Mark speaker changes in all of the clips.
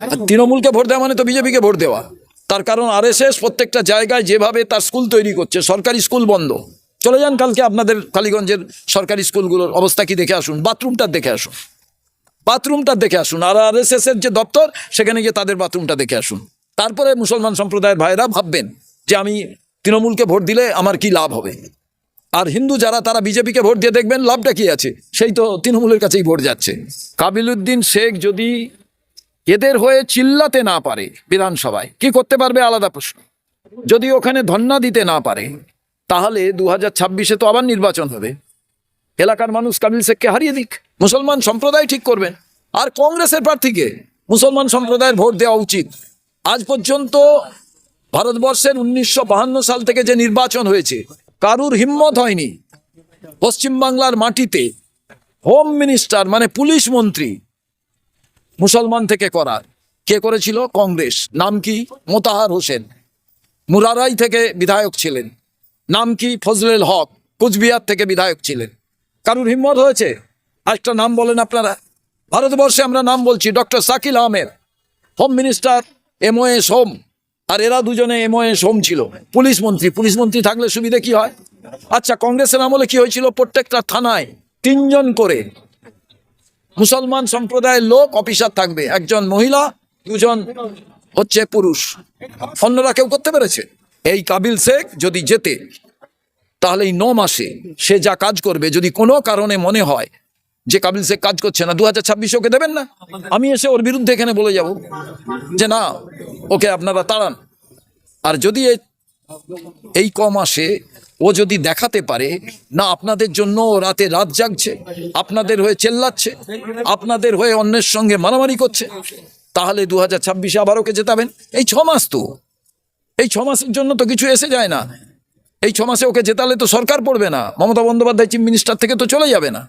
Speaker 1: আর তৃণমূলকে ভোট দেওয়া মানে তো বিজেপিকে ভোট দেওয়া। তার কারণ আরএসএস প্রত্যেকটা জায়গায় যেভাবে তার স্কুল তৈরি করছে, সরকারি স্কুল বন্ধ। চলে যান কালকে আপনাদের কালীগঞ্জের সরকারি স্কুলগুলোর অবস্থা কি দেখে আসুন, বাথরুমটা দেখে আসুন। বাথরুমটা দেখে আসুন, আর আরএসএস এর যে দপ্তর, সেখানে গিয়ে তাদের বাথরুমটা দেখে আসুন। তারপরে মুসলমান সম্প্রদায়ের ভাইরা ভাববেন যে আমি তৃণমূলকে ভোট দিলে আমার কি লাভ হবে? আর হিন্দু যারা, তারা বিজেপিকে ভোট দিয়ে দেখবেন লাভটা কি আছে? সেই তো তৃণমূলের কাছেই ভোট যাচ্ছে। কাবিলুদ্দিন শেখ যদি এদের হয়ে চিল্লাতে না পারে বিধানসভায়। কি করতে পারবে? আলাদা প্রশ্ন। যদি ওখানে ধন্না দিতে না পারে, তাহলে দু হাজার ছাব্বিশে তো আবার নির্বাচন হবে। এলাকার মানুষ কাবিল শেখকে হারিয়ে দিক। মুসলমান সম্প্রদায় ঠিক করবেন আর কংগ্রেসের প্রার্থীকে মুসলমান সম্প্রদায়ের ভোট দেওয়া উচিত। আজ পর্যন্ত ভারতবর্ষের উনিশশো সাল থেকে যে নির্বাচন হয়েছে, কারুর হিম্মত হয়নি। পশ্চিমবাংলার মাটিতে হোম মিনিস্টার মানে পুলিশ মন্ত্রী মুসলমান থেকে করার কে করেছিল? কংগ্রেস। নাম কি? মোতাহার হোসেন। মুরারাই থেকে বিধায়ক ছিলেন। নাম কি? ফজলেল হক। কুচবিহার থেকে বিধায়ক ছিলেন। কারুর হিম্মত হয়েছে? একটা নাম বলেন আপনারা। ভারতবর্ষে আমরা নাম বলছি doctor Shakil Ahmed. Home minister MO এ হোম আর এরা দুজনে এমও এ হোম ছিল। পুলিশ মন্ত্রী। পুলিশ মন্ত্রী থাকলে সুবিধে কি হয়? আচ্ছা কংগ্রেসের আমলে কি হয়েছিল? প্রত্যেকটা থানায় তিনজন করে মুসলমান সম্প্রদায়ের লোক অফিসার থাকবে। একজন মহিলা, দুজন হচ্ছে পুরুষ। অন্যরা কেউ করতে পেরেছে? এই কাবিল শেখ যদি যেতে, তাহলে এই ন মাসে সে যা কাজ করবে, যদি কোনো কারণে মনে হয় যে কাবিল শেখ কাজ করছে না দু হাজার ছাব্বিশে ওকে দেবেন না? আমি এসে ওর বিরুদ্ধে এখানে বলে যাব যে, না, ওকে আপনারা তাড়ান। আর যদি এই ক মাসে ও যদি দেখাতে পারে, না, আপনাদের জন্য রাতে রাত জাগছে, আপনাদের হয়ে চেল্লাচ্ছে, আপনাদের হয়ে অন্যের সঙ্গে মারামারি করছে, তাহলে দু হাজার ছাব্বিশে আবার ওকে জেতাবেন? এই ছ মাস তো। এই ছ মাসের জন্য তো কিছু এসে যায় না। এই ছ মাসে ওকে জেতালে তো সরকার পড়বে না। মমতা বন্দ্যোপাধ্যায় চিফ মিনিস্টার থেকে তো চলে যাবে না।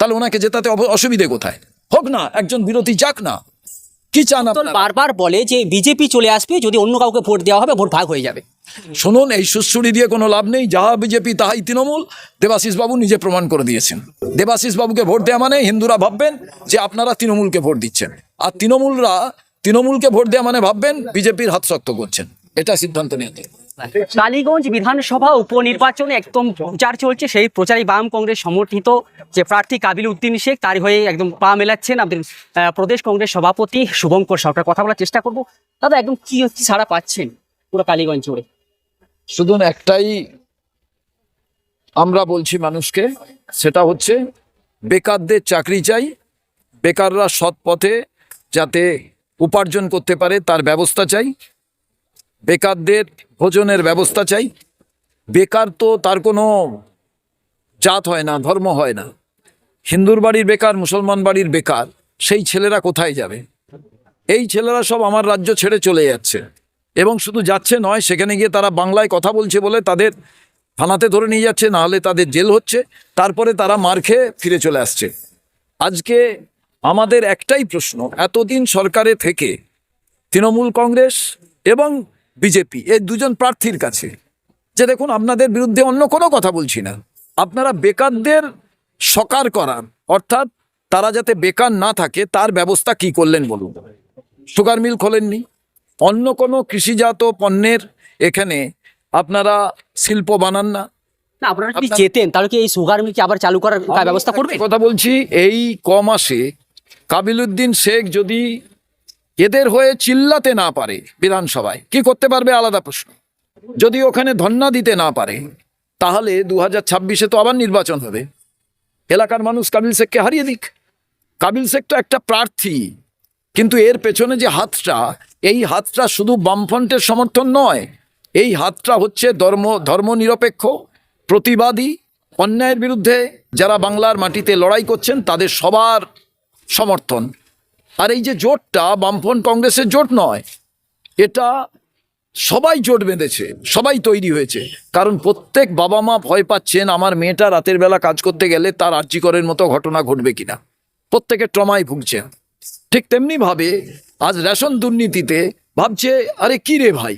Speaker 1: তাহলে ওনাকে জেতাতে অসুবিধে কোথায়? হোক না, একজন বিরোধী যাক না। কি চান
Speaker 2: বারবার বলে যে বিজেপি চলে আসবে যদি অন্য কাউকে ভোট দেওয়া হবে ভোট ভাগ হয়ে যাবে।
Speaker 1: শুনুন এই সুশ্রুড়ি দিয়ে কোনো লাভ নেই। যাহা বিজেপি তাহাই তৃণমূল। দেবাশিস বাবু নিজে প্রমাণ করে দিয়েছেন। দেবাশিস বাবুকে ভোট দেওয়া মানে হিন্দুরা ভাববেন যে আপনারা তৃণমূলকে ভোট দিচ্ছেন। আর তৃণমূলরা তৃণমূলকে ভোট দেওয়া মানে ভাববেন বিজেপির হাত শক্ত করছেন। এটা সিদ্ধান্ত নিতে
Speaker 2: টালিগঞ্জ বিধানসভা উপনির্বাচনে একদম প্রচার চলছে সেই প্রচারে বাম কংগ্রেস সমর্থিত যে প্রার্থী কাবিল উদ্দিন শেখ তার হয়ে একদম পা মেলাচ্ছেন আমাদের প্রদেশ কংগ্রেস সভাপতি শুভঙ্কর সরকার। কথা বলার চেষ্টা করব। দাদা একদম কি হচ্ছে সাড়া পাচ্ছেন পুরো কালীগঞ্জ জুড়ে?
Speaker 1: শুধু একটাই আমরা বলছি মানুষকে সেটা হচ্ছে বেকারদের চাকরি চাই বেকাররা সৎ পথে যাতে উপার্জন করতে পারে তার ব্যবস্থা চাই। বেকারদের ভোজনের ব্যবস্থা চাই। বেকার তো তার কোনো জাত হয় না, ধর্ম হয় না। হিন্দুর বাড়ির বেকার, মুসলমান বাড়ির বেকার, সেই ছেলেরা কোথায় যাবে? এই ছেলেরা সব আমার রাজ্য ছেড়ে চলে যাচ্ছে। এবং শুধু যাচ্ছে নয়, সেখানে গিয়ে তারা বাংলায় কথা বলছে বলে তাদের থানাতে ধরে নিয়ে যাচ্ছে না হলে তাদের জেল হচ্ছে। তারপরে তারা মার খেয়ে ফিরে চলে আসছে। আজকে আমাদের একটাই প্রশ্ন, এতদিন সরকারে থেকে তৃণমূল কংগ্রেস এবং বিজেপি এই দুজন প্রার্থীর কাছে। যে দেখুন আপনাদের বিরুদ্ধে অন্য কোনো কথা বলছি না। আপনারা বেকারদের সকার করার অর্থাৎ তারা যাতে বেকার না থাকে তার ব্যবস্থা কি করলেন বলুন? সুগার মিল খোলেননি। অন্য কোনো কৃষিজাত পণ্যের এখানে আপনারা শিল্প বানান না।
Speaker 2: না আপনারা যদি যেতেন তাহলে কি এই সুগার মিল কি আবার চালু করার ব্যবস্থা করবে
Speaker 1: কথা বলছি এই ক মাসে কাবিলুদ্দিন শেখ যদি এদের হয়ে চিল্লাতে না পারে বিধানসভায়। কি করতে পারবে? আলাদা প্রশ্ন। যদি ওখানে ধন্না দিতে না পারে, তাহলে দু হাজার ছাব্বিশে তো আবার নির্বাচন হবে। এলাকার মানুষ কাবিল শেখকে হারিয়ে দিক। কাবিল শেখ তো একটা প্রার্থী। কিন্তু এর পেছনে যে হাতটা, এই হাতটা শুধু বামফ্রন্টের সমর্থন নয়, এই হাতটা হচ্ছে ধর্ম, ধর্মনিরপেক্ষ, প্রতিবাদী, অন্যায়ের বিরুদ্ধে যারা বাংলার মাটিতে লড়াই করছেন, তাদের সবার সমর্থন। আর এই যে জোটটা বামফ্রন্ট কংগ্রেসের জোট নয়, এটা সবাই জোট বেঁধেছে, সবাই তৈরি হয়েছে। কারণ প্রত্যেক বাবা মা ভয় পাচ্ছেন আমার মেয়েটা রাতের বেলা কাজ করতে গেলে তার আর্যিকরের মতো ঘটনা ঘটবে কিনা। প্রত্যেকে ট্রমায় ভুগছেন ঠিক তেমনি ভাবে আজ রেশন দুর্নীতিতে ভাবছে, আরে কি রে ভাই?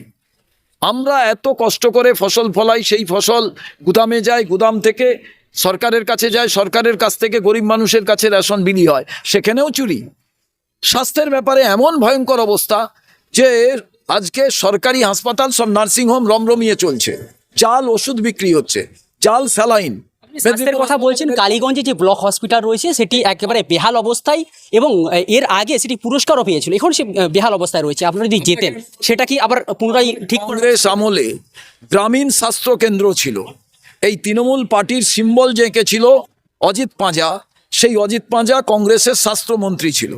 Speaker 1: আমরা এত কষ্ট করে ফসল ফলাই, সেই ফসল গুদামে যায়, গুদাম থেকে সরকারের কাছে যায়, সরকারের কাছ থেকে গরিব মানুষের কাছে রেশন বিলি হয় সেখানেও চুরি। স্বাস্থ্যের ব্যাপারে এমন ভয়ঙ্কর অবস্থা যে আজকে সরকারি হাসপাতাল সব নার্সিংহোম রমরমিয়ে চলছে। জাল ওষুধ বিক্রি হচ্ছে জাল স্যালাইন।
Speaker 2: স্বাস্থ্যের কথা বলছেন কালীগঞ্জে যে ব্লক হসপিটাল রয়েছে সেটি একেবারে বেহাল অবস্থায় এবং এর আগে সেটি পুরস্কারও পেয়েছিল। এখন সে বেহাল অবস্থায় রয়েছে। আপনারা যদি যেতেন সেটা কি আবার পুনরায় ঠিক করে
Speaker 1: কংগ্রেস আমলে গ্রামীণ স্বাস্থ্য কেন্দ্র ছিল। এই তৃণমূল পার্টির সিম্বল যে ছিল অজিত পাঁজা সেই অজিত পাঁজা কংগ্রেসের স্বাস্থ্যমন্ত্রী ছিল।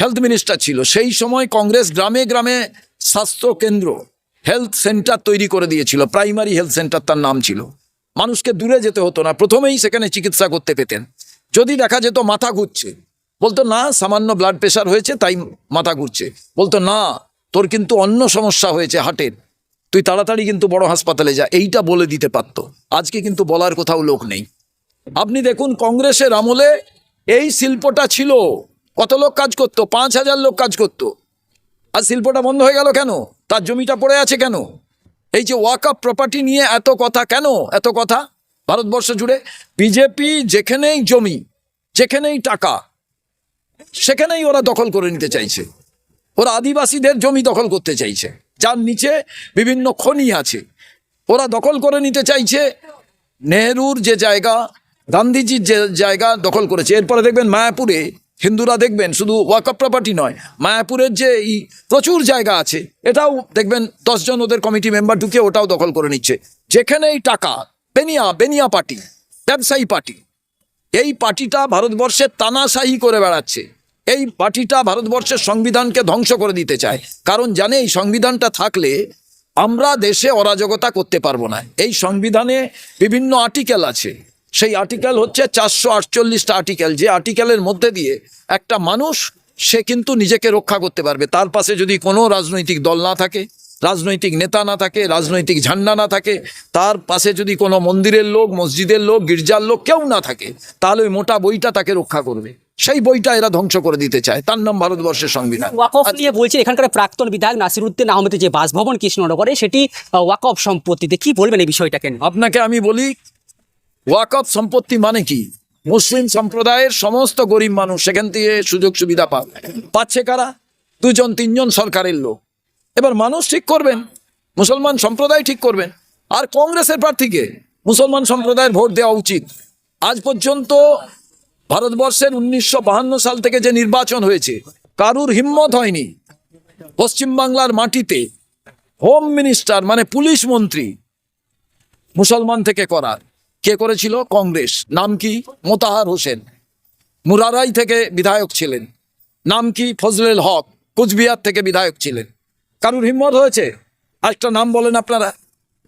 Speaker 1: হেলথ মিনিস্টার ছিল। সেই সময় কংগ্রেস গ্রামে গ্রামে স্বাস্থ্য কেন্দ্র হেলথ সেন্টার তৈরি করে দিয়েছিল। প্রাইমারি হেলথ সেন্টার তার নাম ছিল। মানুষকে দূরে যেতে হতো না। প্রথমেই সেখানে চিকিৎসা করতে পেতেন। যদি দেখা যেত মাথা ঘুরছে, বলতো, না, সামান্য ব্লাড প্রেশার হয়েছে, তাই মাথা ঘুরছে। বলতো, না, তোর কিন্তু অন্য সমস্যা হয়েছে হার্টের। তুই তাড়াতাড়ি কিন্তু বড় হাসপাতালে যা। এইটা বলে দিতে পারতো। আজকে কিন্তু বলার কোথাও লোক নেই। আপনি দেখুন কংগ্রেসের আমলে এই শিল্পটা ছিল। কত লোক কাজ করতো? পাঁচ হাজার লোক কাজ করতো। আর শিল্পটা বন্ধ হয়ে গেল কেন? তার জমিটা পড়ে আছে কেন? এই যে ওয়াক আপ প্রপার্টি নিয়ে এত কথা কেন? এত কথা? ভারতবর্ষ জুড়ে বিজেপি যেখানেই জমি, যেখানেই টাকা, সেখানেই ওরা দখল করে নিতে চাইছে। ওরা আদিবাসীদের জমি দখল করতে চাইছে। যার নিচে বিভিন্ন খনি আছে। ওরা দখল করে নিতে চাইছে নেহরুর যে জায়গা, গান্ধীজির যে জায়গা দখল করেছে। এরপরে দেখবেন মায়াপুরে হিন্দুরা দেখবেন শুধু ওয়াকআপ প্রপার্টি নয়, মায়াপুরের যে এই প্রচুর জায়গা আছে, এটাও দেখবেন দশজন ওদের কমিটি মেম্বার ঢুকে ওটাও দখল করে নিচ্ছে। যেখানে এই টাকা, বেনিয়া বেনিয়া পার্টি, ব্যবসায়ী পার্টি, এই পার্টিটা ভারতবর্ষের তানাশাহি করে বেড়াচ্ছে। এই পার্টিটা ভারতবর্ষের সংবিধানকে ধ্বংস করে দিতে চায়। কারণ জানে এই সংবিধানটা থাকলে আমরা দেশে অরাজকতা করতে পারব না। এই সংবিধানে বিভিন্ন আর্টিকেল আছে। সেই আর্টিকেল হচ্ছে চারশো আটচল্লিশটা আর্টিকেল যে আর্টিকেলের মধ্যে দিয়ে একটা মানুষ সে কিন্তু নিজেকে রক্ষা করতে পারবে। তার পাশে যদি কোনো রাজনৈতিক দল না থাকে রাজনৈতিক নেতা না থাকে রাজনৈতিক ঝান্ডা না থাকে তার পাশে যদি কোনো মন্দিরের লোক মসজিদের লোক গির্জার লোক কেউ না থাকে তাহলে ওই মোটা বইটা তাকে রক্ষা করবে। সেই বইটা এরা ধ্বংস করে দিতে চায়। তার নাম ভারতবর্ষের সংবিধান।
Speaker 2: ওয়াকফ নিয়ে বলছে এখানকার প্রাক্তন বিধায়ক নাসিরুদ্দিন আহমেদের যে বাসভবন কৃষ্ণনগরে সেটি ওয়াকফ সম্পত্তিতে। কি বলবেন এই বিষয়টাকে
Speaker 1: আপনাকে আমি বলি ওয়াকফ সম্পত্তি মানে কি? মুসলিম সম্প্রদায়ের সমস্ত গরিব মানুষ সেখান থেকে সুযোগ সুবিধা পাবে পাচ্ছে কারা? দুজন, তিনজন সরকারের লোক। এবার মানুষ ঠিক করবেন, মুসলমান সম্প্রদায় ঠিক করবেন। আর কংগ্রেসের প্রার্থীকে মুসলমান সম্প্রদায়ের ভোট দেওয়া উচিত। আজ পর্যন্ত ভারতবর্ষের উনিশশো সাল থেকে যে নির্বাচন হয়েছে, কারুর হিম্মত হয়নি। পশ্চিমবাংলার মাটিতে হোম মিনিস্টার মানে পুলিশ মন্ত্রী মুসলমান থেকে করার। কে করেছিল? কংগ্রেস। নাম কি? মোতাহার হোসেন। মুরারাই থেকে বিধায়ক ছিলেন। নাম কি? ফজলেল হক। কুচবিহার থেকে বিধায়ক ছিলেন। কারুর হিম্মত হয়েছে? একটা নাম বলেন আপনারা।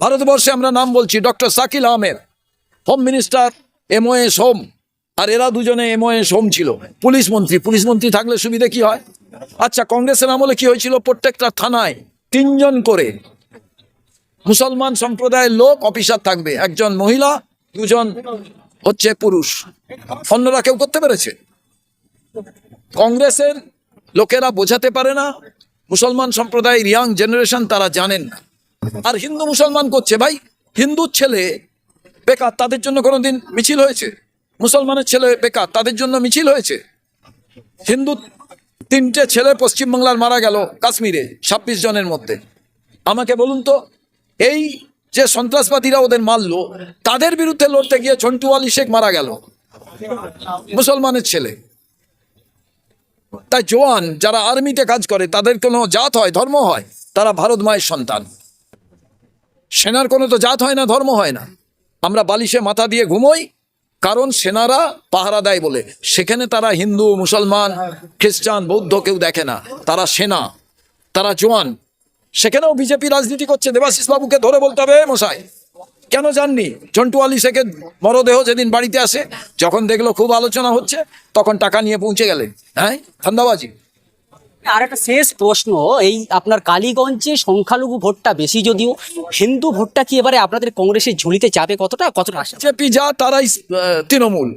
Speaker 1: ভারতবর্ষে আমরা নাম বলছি doctor Shakil Ahmed. Home minister M O S home. আর এরা দুজনে এম ও এমওএস হোম ছিল। পুলিশ মন্ত্রী। পুলিশ মন্ত্রী থাকলে সুবিধে কি হয়? আচ্ছা কংগ্রেসের আমলে কি হয়েছিল? প্রত্যেকটা থানায় তিনজন করে। মুসলমান সম্প্রদায়ের লোক, অফিসার থাকবে। একজন মহিলা দুজন হচ্ছে পুরুষ। অন্যরা কেউ করতে পেরেছে? কংগ্রেসের লোকেরা বোঝাতে পারে না, মুসলমান সম্প্রদায়ের ইয়াং জেনারেশন তারা জানেন না। আর হিন্দু মুসলমান করছে ভাই। হিন্দুর ছেলে বেকার, তাদের জন্য কোনোদিন মিছিল হয়েছে? মুসলমানের ছেলে বেকার, তাদের জন্য মিছিল হয়েছে? হিন্দু তিনটে ছেলে পশ্চিমবাংলার মারা গেল কাশ্মীরে, ছাব্বিশ জনের মধ্যে। আমাকে বলুন তো, এই যে সন্ত্রাসবাদীরা ওদের মারলো, তাদের বিরুদ্ধে লড়তে গিয়ে ঝন্টু আলী শেখ মারা গেল। মুসলমানের ছেলে। তাই জোয়ান যারা আর্মিতে কাজ করে, তাদের কোনো জাত হয়, ধর্ম হয়, তারা ভারত মায়ের সন্তান। সেনার কোনো তো জাত হয় না, ধর্ম হয় না। আমরা বালিশে মাথা দিয়ে ঘুমোই, কারণ সেনারা পাহারা দেয় বলে। সেখানে তারা হিন্দু, মুসলমান, খ্রিস্টান, বৌদ্ধ কেউ দেখে না। তারা সেনা, তারা জোয়ান সেখানেও বিজেপি রাজনীতি করছে। দেবাশিস বাবুকে ধরে বলতে হবে মশাই কেন জাননি জন্টু আলী শেখের মরদেহ যেদিন বাড়িতে আসে যখন দেখল খুব আলোচনা হচ্ছে তখন টাকা নিয়ে পৌঁছে গেলেন। হ্যাঁ ধান্দাবাজি
Speaker 2: আর একটা শেষ প্রশ্ন এই আপনার কালীগঞ্জে সংখ্যালঘু ভোটটা বেশি যদিও হিন্দু ভোটটা কি এবারে আপনাদের কংগ্রেসের ঝুলিতে যাবে কতটা কতটা আশা?
Speaker 1: বিজেপি যা তারাই তৃণমূল।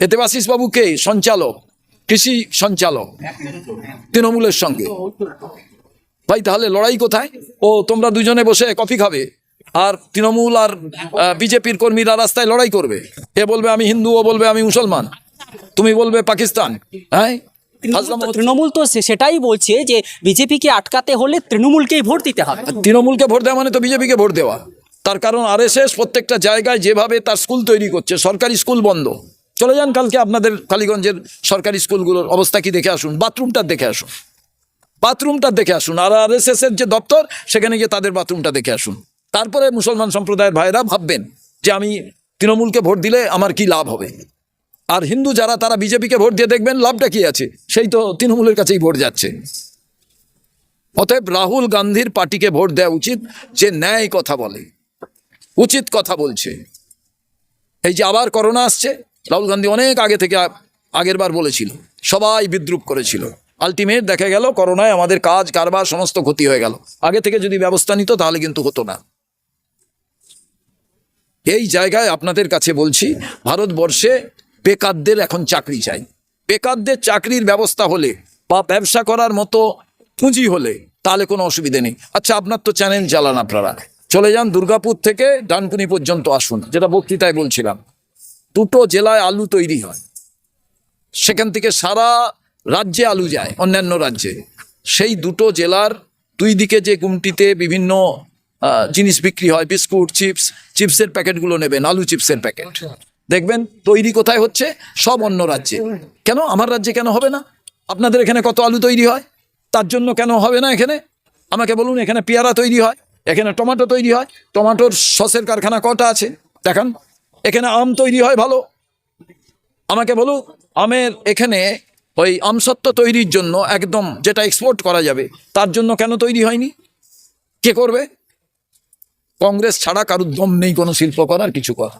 Speaker 1: দেবাশিস বাবুকে সঞ্চালক কৃষি সঞ্চালক তৃণমূলের সঙ্গে। ভাই তাহলে লড়াই কোথায়? ও তোমরা দুজনে বসে কফি খাবে। আর তৃণমূল আর বিজেপির কর্মীরা রাস্তায় লড়াই করবে। এ বলবে আমি হিন্দু ও বলবে আমি মুসলমান। তুমি বলবে পাকিস্তান হ্যাঁ?
Speaker 2: তৃণমূল তো সেটাই বলছে যে বিজেপিকে আটকাতে হলে তৃণমূলকেই ভোট দিতে হবে।
Speaker 1: তৃণমূলকে ভোট দেওয়া মানে তো বিজেপিকে ভোট দেওয়া। তার কারণ আরএসএস প্রত্যেকটা জায়গায় যেভাবে তার স্কুল তৈরি করছে সরকারি স্কুল বন্ধ। চলে যান কালকে আপনাদের কালীগঞ্জের সরকারি স্কুলগুলোর অবস্থা কি দেখে আসুন বাথরুমটা দেখে আসুন। বাথরুমটা দেখে আসুন। আর আরএসএস এর যে দপ্তর, সেখানে গিয়ে তাদের বাথরুমটা দেখে আসুন। তারপরে মুসলমান সম্প্রদায়ের ভাইরা ভাববেন যে আমি তৃণমূলকে ভোট দিলে আমার কি লাভ হবে? আর হিন্দু যারা, তারা বিজেপিকে ভোট দিয়ে দেখবেন লাভটা কি আছে? সেই তো তৃণমূলের কাছেই ভোট যাচ্ছে। অতএব রাহুল গান্ধীর পার্টিকে ভোট দেওয়া উচিত যে ন্যায় কথা বলে, উচিত কথা বলছে। এই যে আবার করোনা আসছে, রাহুল গান্ধী অনেক আগে থেকে আগের বার বলেছিল, সবাই বিদ্রুপ করেছিল। আলটিমেট দেখা গেল, করোনায় আমাদের কাজ, কারবার, সমস্ত ক্ষতি হয়ে গেল। আগে থেকে যদি ব্যবস্থা নিত, তাহলে কিন্তু হতো না। এই জায়গায় আপনাদের কাছে বলছি, ভারতবর্ষে বেকারদের এখন চাকরি চাই। বেকারদের চাকরির ব্যবস্থা হলে বা ব্যবসা করার মতো পুঁজি হলে তাহলে কোনো অসুবিধে নেই। আচ্ছা আপনার তো চ্যানেল চালান আপনারা। চলে যান দুর্গাপুর থেকে ডানকুনি পর্যন্ত আসুন, যেটা বক্তৃতায় বলছিলাম। দুটো জেলায় আলু তৈরি হয়। সেখান থেকে সারা রাজ্যে আলু যায় অন্যান্য রাজ্যে। সেই দুটো জেলার দুই দিকে যে গুমটিতে বিভিন্ন জিনিস বিক্রি হয় বিস্কুট চিপস চিপসের প্যাকেটগুলো নেবেন আলু চিপসের প্যাকেট। দেখবেন তৈরি কোথায় হচ্ছে? সব অন্য রাজ্যে। কেন? আমার রাজ্যে কেন হবে না? আপনাদের এখানে কত আলু তৈরি হয়? তার জন্য কেন হবে না এখানে? আমাকে বলুন এখানে পেয়ারা তৈরি হয় এখানে টমেটো তৈরি হয় টমেটোর সসের কারখানা কটা আছে? দেখান। এখানে আম তৈরি হয় ভালো। আমাকে বলুন আমের এখানে ওই আমসত্ত্ব তৈরির জন্য একদম যেটা এক্সপোর্ট করা যাবে, তার জন্য কেন তৈরি হয়নি? কে করবে? কংগ্রেস ছাড়া কারুর দম নেই কোনো শিল্প করার কিছু করা